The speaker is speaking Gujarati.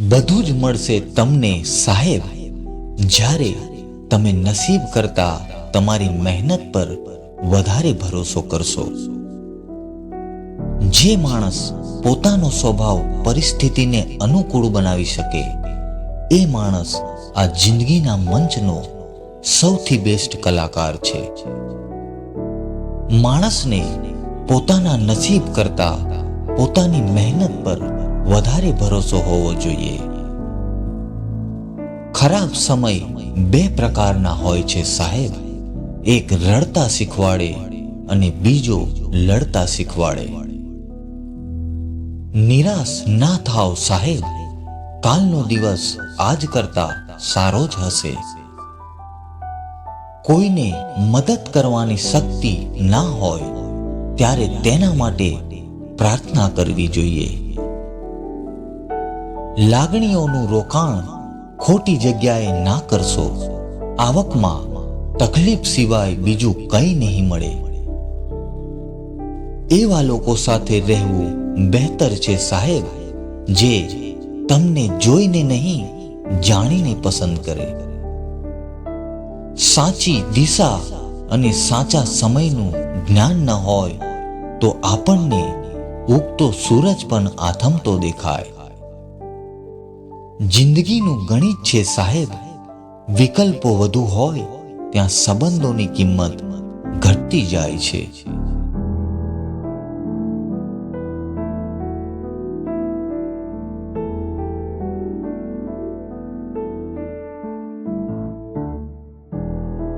બધું જ મળશે તમને, સાહેબ. જ્યારે તમે નસીબ કરતા તમારી મહેનત પર વધારે ભરોસો કરશો. જે માણસ પોતાનો સ્વભાવ પરિસ્થિતિને અનુકૂળ બનાવી શકે, એ માણસ આ જિંદગીના મંચનો સૌથી બેસ્ટ કલાકાર છે. માણસને પોતાના નસીબ કરતા પોતાની મહેનત પર વધારે ભરોસો હોવો જોઈએ. ખરાબ સમય બે પ્રકારના હોય છે સાહેબ. એક રડતા શીખવાડે અને બીજો લડતા શીખવાડે. નિરાશ ના થાવ સાહેબ. કાલનો દિવસ આજ કરતા સારો જ હશે. કોઈને મદદ કરવાની શક્તિ ના હોય, ત્યારે તેના માટે પ્રાર્થના કરવી જોઈએ. લાગણીઓનું રોકાણ ખોટી જગ્યાએ ના કરશો. આવકમાં તકલીફ સિવાય બીજું કંઈ નહીં મળે. એવા લોકો સાથે રહેવું બહેતર છે સાહેબ, જે તમને જોઈને નહીં, જાણીને પસંદ કરે. સાચી દિશા અને સાચા સમયનું જ્ઞાન ન હોય તો આપણને ઉગતો સૂરજ પણ આથમતો દેખાય. જિંદગીનું ગણિત છે સાહેબ. વિકલ્પો વધુ હોય ત્યાં સંબંધોની કિંમત ઘટતી જાય છે.